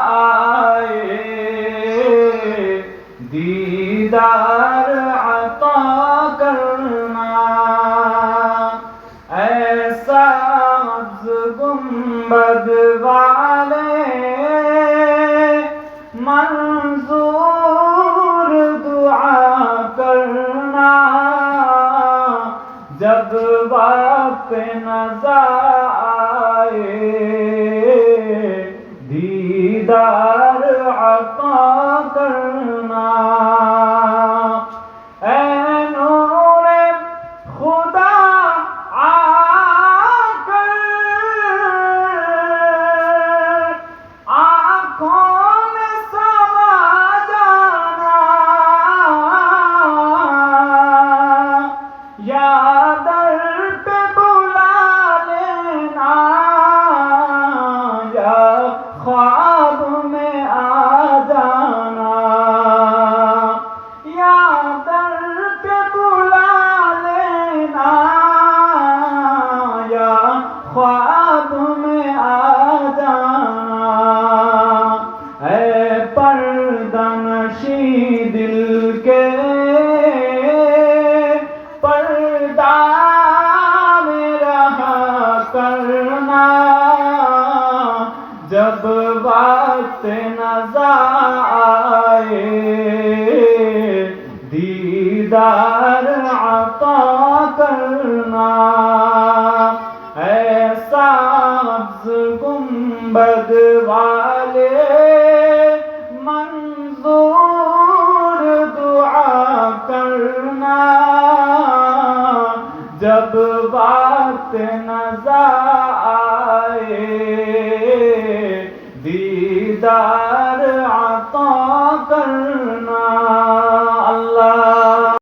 آئے دیدار عطا کرنا۔ ایسا گنبد والے۔ منظور دعا کرنا۔ جب وقت نظر آئے۔ دیدار عطا کرنا۔ اے نور خدا آ کر آنکھوں میں سما جانا۔ یا جب وقت نظر آئے دیدار عطا کرنا۔ ایسا سبز گنبد والے، منظور دعا کرنا۔ جب بات نظر آئے، دیدار